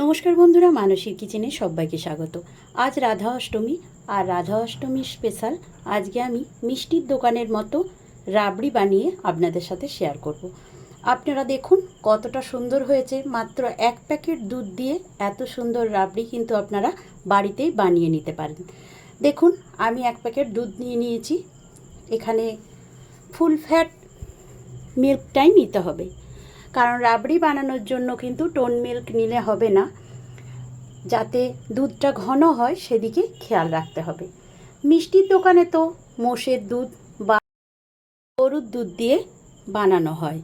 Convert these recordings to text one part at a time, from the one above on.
নমস্কার বন্ধুরা মানসিক কিচেনে সবাইকে স্বাগত। আজ রাধা অষ্টমী, আর রাধা অষ্টমীর স্পেশাল আজকে আমি মিষ্টির দোকানের মতো রাবড়ি বানিয়ে আপনাদের সাথে শেয়ার করব। আপনারা দেখুন কতটা সুন্দর হয়েছে, মাত্র এক প্যাকেট দুধ দিয়ে এত সুন্দর রাবড়ি কিন্তু আপনারা বাড়িতেই বানিয়ে নিতে পারেন। দেখুন, আমি এক প্যাকেট দুধ নিয়ে নিয়েছি। এখানে ফুল ফ্যাট মিল্কটাই নিতে হবে। কারণ রাবড়ি বানানোর জন্য কিন্তু টোন মিল্ক নিলে হবে না। যাতে দুধটা ঘন হয়, সেদিকে খেয়াল রাখতে হবে। মিষ্টির দোকানে তো মোষের দুধ বা গরুর দুধ দিয়ে বানানো হয়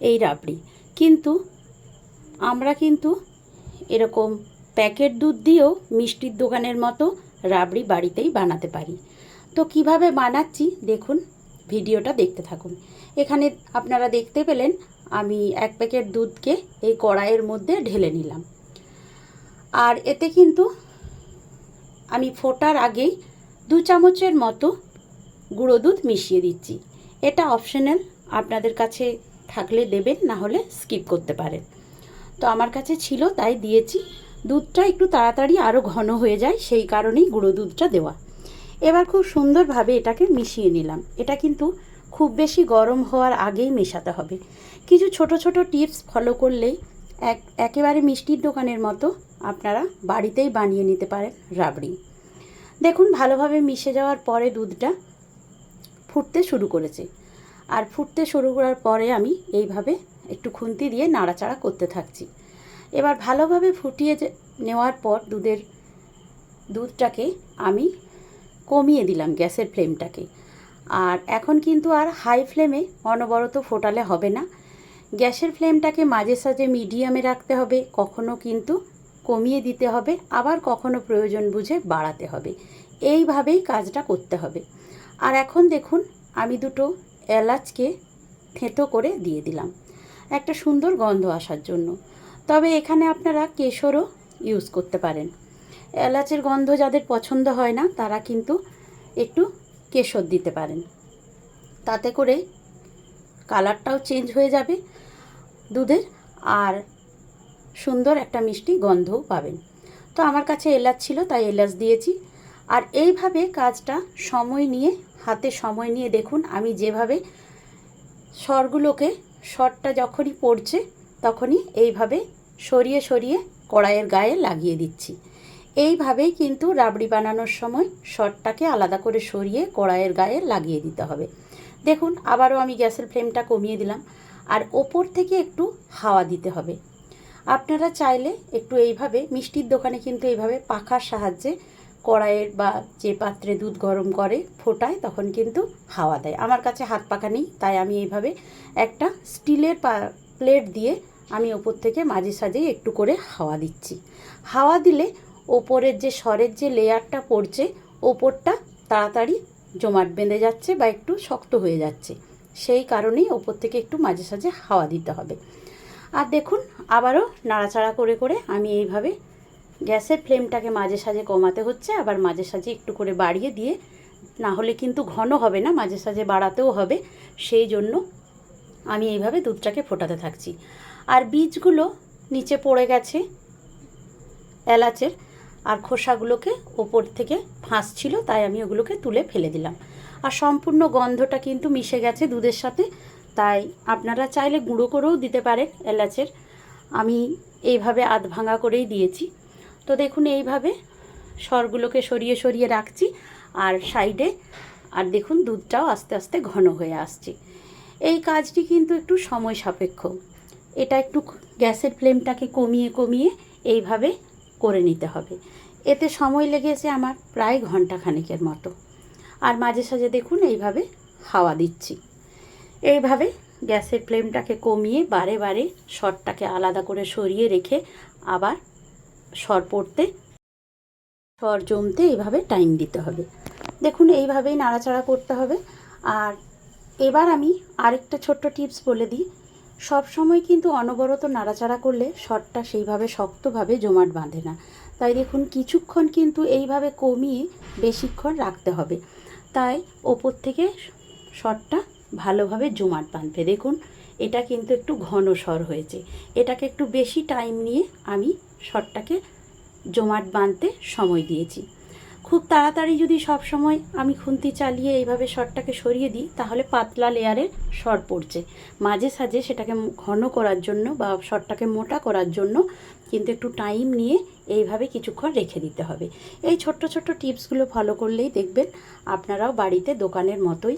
এই রাবড়ি। কিন্তু আমরা কিন্তু এরকম প্যাকেট দুধ দিয়েও মিষ্টির দোকানের মতো রাবড়ি বাড়িতেই বানাতে পারি। তো কীভাবে বানাচ্ছি, দেখুন, ভিডিওটা দেখতে থাকুন। এখানে আপনারা দেখতে পেলেন আমি এক প্যাকেট দুধকে এই কড়াইয়ের মধ্যে ঢেলে নিলাম। আর এতে কিন্তু আমি ফোটার আগেই দু চামচের মতো গুঁড়ো দুধ মিশিয়ে দিচ্ছি। এটা অপশনাল, আপনাদের কাছে থাকলে দেবেন, না হলে স্কিপ করতে পারেন। তো আমার কাছে ছিল, তাই দিয়েছি। দুধটা একটু তাড়াতাড়ি আরও ঘন হয়ে যায়, সেই কারণেই গুঁড়ো দুধটা দেওয়া। এবার খুব সুন্দরভাবে এটাকে মিশিয়ে নিলাম। এটা কিন্তু খুব বেশি গরম হওয়ার আগেই মেশাতে হবে। কিছু ছোট ছোট টিপস ফলো করলেই এক, একেবারে মিষ্টির দোকানের মতো আপনারা বাড়িতেই বানিয়ে নিতে পারেন রাবড়ি। দেখুন, ভালোভাবে মিশে যাওয়ার পরে দুধটা ফুটতে শুরু করেছে। আর ফুটতে শুরু করার পরে আমি এইভাবে একটু খুন্তি দিয়ে নাড়াচাড়া করতে থাকছি। এবার ভালোভাবে ফুটিয়ে নেওয়ার পর দুধের, দুধটাকে আমি কমিয়ে দিলাম গ্যাসের ফ্লেমটাকে। আর এখন কিন্তু আর হাই ফ্লেমে অনবরত ফোটালে হবে না। গ্যাসের ফ্লেমটাকে মাঝে সাঝে মিডিয়ামে রাখতে হবে, কখনো কিন্তু কমিয়ে দিতে হবে, আবার কখনো প্রয়োজন বুঝে বাড়াতে হবে। এইভাবেই কাজটা করতে হবে। আর এখন দেখুন, আমি দুটো এলাচকে থেঁতো করে দিয়ে দিলাম। একটা সুন্দর গন্ধ আসার জন্য। তবে এখানে আপনারা কেশরও ইউজ করতে পারেন। এলাচের গন্ধ যাদের পছন্দ হয় না, তারা কিন্তু একটু কেশর দিতে পারেন? তাতে করে কালারটাও চেঞ্জ হয়ে যাবে দুধের আর সুন্দর একটা মিষ্টি গন্ধও পাবেন। তো আমার কাছে এলাচ ছিল, তাই এলাচ দিয়েছি। আর এইভাবে কাজটা সময় নিয়ে, হাতে সময় নিয়ে দেখুন, আমি যেভাবে স্বরগুলোকে স্বরটা যখনই পড়ছে, তখনই এইভাবে সরিয়ে সরিয়ে কড়াইয়ের গায়ে লাগিয়ে দিচ্ছি। এইভাবেই কিন্তু রাবড়ি বানানোর সময় শটটাকে আলাদা করে সরিয়ে কড়াইয়ের গায়ে লাগিয়ে দিতে হবে। দেখুন, আবারও আমি গ্যাসের ফ্লেমটা কমিয়ে দিলাম, আর ওপর থেকে একটু হাওয়া দিতে হবে। আপনারা চাইলে একটু এইভাবে, মিষ্টির দোকানে কিন্তু এইভাবে পাখার সাহায্যে কড়াইয়ের বা যে পাত্রে দুধ গরম করে ফোটায়, তখন কিন্তু হাওয়া দেয়। আমার কাছে হাত পাখা নেই, তাই আমি এইভাবে একটা স্টিলের প্লেট দিয়ে আমি ওপর থেকে মাঝে সাঝেই একটু করে হাওয়া দিচ্ছি। হাওয়া দিলে ওপরের যে সরের যে লেয়ারটা পড়ছে, ওপরটা তাড়াতাড়ি জমাট বেঁধে যাচ্ছে বা একটু শক্ত হয়ে যাচ্ছে। সেই কারণেই ওপর থেকে একটু মাঝে সাঝে হাওয়া দিতে হবে। আর দেখুন, আবারও নাড়াচাড়া করে করে আমি এইভাবে গ্যাসের ফ্লেমটাকে মাঝে সাঝে কমাতে হচ্ছে, আবার মাঝে সাঝে একটু করে বাড়িয়ে দিয়ে, না হলে কিন্তু ঘন হবে না, মাঝে সাঝে বাড়াতেও হবে। সেই জন্য আমি এইভাবে দুধটাকে ফোটাতে থাকছি। আর বীজগুলো নিচে পড়ে গেছে এলাচের আর খোসাগুলোকে ওপর থেকে ফাঁস ছিল, তাই আমি ওগুলোকে তুলে ফেলে দিলাম। আর সম্পূর্ণ গন্ধটা কিন্তু মিশে গেছে দুধের সাথে, তাই আপনারা চাইলে গুঁড়ো করেও দিতে পারেন এলাচের। আমি এইভাবে আধ ভাঙা করেই দিয়েছি। তো দেখুন, এইভাবে সরগুলোকে সরিয়ে সরিয়ে রাখছি আর সাইডে, আর দেখুন দুধটাও আস্তে আস্তে ঘন হয়ে আসছে। এই কাজটি কিন্তু একটু সময় সাপেক্ষ। এটা একটু গ্যাসের ফ্লেমটাকে কমিয়ে কমিয়ে এইভাবে করে নিতে হবে। এতে সময় লেগেছে আমার প্রায় ঘণ্টা খানেকের মতো। আর মাঝে সাঝে দেখুন এইভাবে হাওয়া দিচ্ছি। এইভাবে গ্যাসের ফ্লেমটাকে কমিয়ে বারে বারে শরটাকে আলাদা করে সরিয়ে রেখে আবার সর পড়তে সর জমতে এইভাবে টাইম দিতে হবে। দেখুন এইভাবেই নাড়াচাড়া করতে হবে। আর এবার আমি আরেকটা ছোট্ট টিপস বলে দিই। সব সময় কিন্তু অনবরত নাড়াচাড়া করলে শটটা সেইভাবে শক্তভাবে জমাট বাঁধে না। তাই দেখুন, কিছুক্ষণ কিন্তু এইভাবে কমিয়ে বেশিক্ষণ রাখতে হবে। তাই ওপর থেকে শটটা ভালোভাবে জমাট বাঁধবে। দেখুন, এটা কিন্তু একটু ঘন স্বর হয়েছে। এটাকে একটু বেশি টাইম নিয়ে আমি স্বরটাকে জমাট বাঁধতে সময় দিয়েছি। খুব তাড়াতাড়ি যদি সব সময় আমি খুন্তি চালিয়ে এইভাবে স্বরটাকে সরিয়ে দিই, তাহলে পাতলা লেয়ারের স্বর পড়ছে। মাঝে সাঝে সেটাকে ঘন করার জন্য বা স্বরটাকে মোটা করার জন্য কিন্তু একটু টাইম নিয়ে এইভাবে কিছুক্ষণ রেখে দিতে হবে। এই ছোট্ট ছোট্ট টিপসগুলো ফলো করলেই দেখবেন আপনারাও বাড়িতে দোকানের মতোই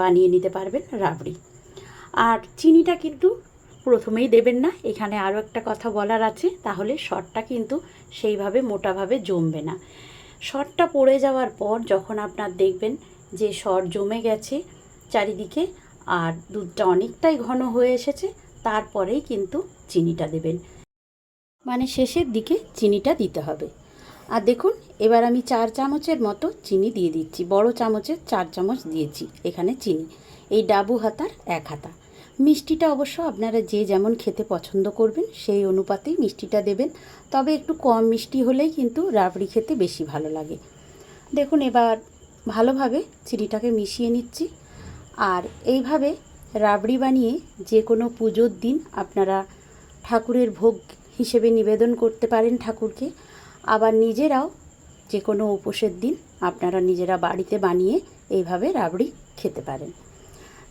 বানিয়ে নিতে পারবেন রাবড়ি। আর চিনিটা কিন্তু প্রথমেই দেবেন না, এখানে আরও একটা কথা বলার আছে, তাহলে শটটা কিন্তু সেইভাবে মোটাভাবে জমবে না। শটটা পড়ে যাওয়ার পর যখন আপনার দেখবেন যে শট জমে গেছে চারিদিকে আর দুধটা অনেকটাই ঘন হয়ে এসেছে, তারপরেই কিন্তু চিনিটা দেবেন। মানে শেষের দিকে চিনিটা দিতে হবে। আর দেখুন, এবার আমি চার চামচের মতো চিনি দিয়ে দিচ্ছি। বড় চামচের চার চামচ দিয়েছি এখানে চিনি। এই ডাবু হাতার এক হাতা। মিষ্টিটা অবশ্য আপনারা যে যেমন খেতে পছন্দ করবেন, সেই অনুপাতেই মিষ্টিটা দেবেন। তবে একটু কম মিষ্টি হলেই কিন্তু রাবড়ি খেতে বেশি ভালো লাগে। দেখুন, এবার ভালোভাবে চিনিটাকে মিশিয়ে নিচ্ছি। আর এইভাবে রাবড়ি বানিয়ে যে কোনো পুজোর দিন আপনারা ঠাকুরের ভোগ হিসেবে নিবেদন করতে পারেন ঠাকুরকে। আবার নিজেরাও যে কোনো উপোসের দিন আপনারা নিজেরা বাড়িতে বানিয়ে এইভাবে রাবড়ি খেতে পারেন।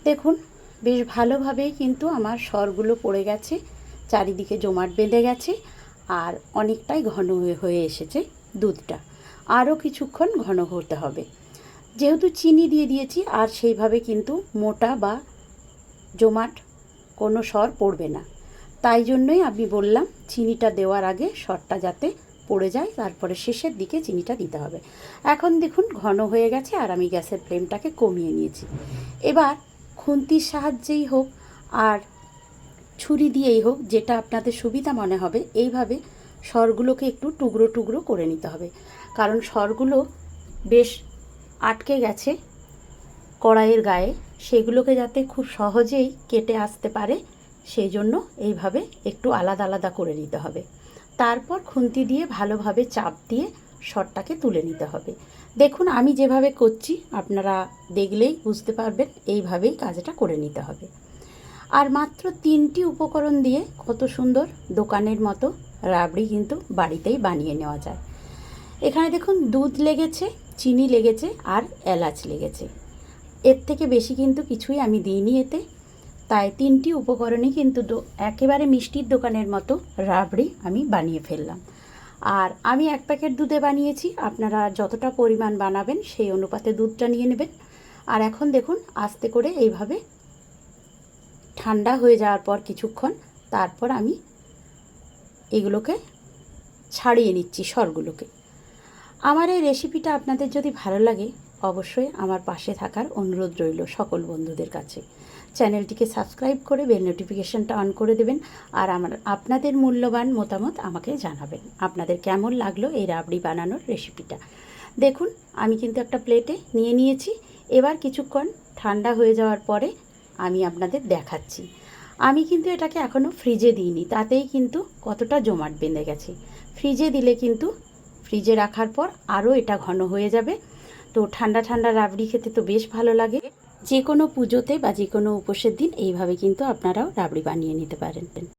দেখুন বেশ ভালোভাবেই কিন্তু আমার স্বরগুলো পড়ে গেছে, চারিদিকে জমাট বেঁধে গেছে আর অনেকটাই ঘন হয়ে এসেছে দুধটা। আরও কিছুক্ষণ ঘন হতে হবে। যেহেতু চিনি দিয়ে দিয়েছি আর সেইভাবে কিন্তু মোটা বা জমাট কোনো স্বর পড়বে না। তাই জন্যই আমি বললাম চিনিটা দেওয়ার আগে স্বরটা যাতে পড়ে যায়, তারপরে শেষের দিকে চিনিটা দিতে হবে। এখন দেখুন ঘন হয়ে গেছে আর আমি গ্যাসের ফ্লেমটাকে কমিয়ে নিয়েছি। এবার খুন্তির সাহায্যেই হোক আর ছুরি দিয়েই হোক, যেটা আপনাদের সুবিধা মনে হবে, এইভাবে স্বরগুলোকে একটু টুকরো টুকরো করে নিতে হবে। কারণ স্বরগুলো বেশ আটকে গেছে কড়াইয়ের গায়ে, সেগুলোকে যাতে খুব সহজেই কেটে আসতে পারে, সেই জন্য এইভাবে একটু আলাদা আলাদা করে নিতে হবে। তারপর খুন্তি দিয়ে ভালোভাবে চাপ দিয়ে শটটাকে তুলে নিতে হবে। দেখুন, আমি যেভাবে করছি, আপনারা দেখলেই বুঝতে পারবেন, এইভাবেই কাজটা করে নিতে হবে। আর মাত্র তিনটি উপকরণ দিয়ে কত সুন্দর দোকানের মতো রাবড়ি কিন্তু বাড়িতেই বানিয়ে নেওয়া যায়। এখানে দেখুন, দুধ লেগেছে, চিনি লেগেছে আর এলাচ লেগেছে। এর থেকে বেশি কিন্তু কিছুই আমি দিইনি এতে। তাই তিনটি উপকরণই কিন্তু একেবারে মিষ্টির দোকানের মতো রাবড়ি আমি বানিয়ে ফেললাম। আর আমি এক প্যাকেট দুধে বানিয়েছি, আপনারা যতটা পরিমাণ বানাবেন সেই অনুপাতে দুধটা নিয়ে নেবেন। আর এখন দেখুন, আস্তে করে এইভাবে ঠান্ডা হয়ে যাওয়ার পর কিছুক্ষণ তারপর আমি এগুলোকে ছাড়িয়ে নিচ্ছি স্বরগুলোকে আমার এই রেসিপিটা আপনাদের যদি ভালো লাগে অবশ্যই আমার পাশে থাকার অনুরোধ রইল সকল বন্ধুদের কাছে। চ্যানেলটিকে সাবস্ক্রাইব করে বেল নোটিফিকেশনটা অন করে দেবেন আর আমার, আপনাদের মূল্যবান মতামত আমাকে জানাবেন। আপনাদের কেমন লাগল এই রাবড়ি বানানোর রেসিপিটা? দেখুন, আমি কিন্তু একটা প্লেটে নিয়ে নিয়েছি। এবার কিছুক্ষণ ঠান্ডা হয়ে যাওয়ার পরে আমি আপনাদের দেখাচ্ছি। আমি কিন্তু এটাকে এখনও ফ্রিজে দিইনি, তাতেই কিন্তু কতটা জমাট বেঁধে গেছে। ফ্রিজে দিলে কিন্তু ফ্রিজে রাখার পর আরও এটা ঘন হয়ে যাবে। তো ঠান্ডা ঠান্ডা রাবড়ি খেতে তো বেশ ভালো লাগে। যে কোনো পুজোতে বা যে কোনো উপোসের দিন এইভাবে কিন্তু আপনারাও রাবড়ি বানিয়ে নিতে পারেন।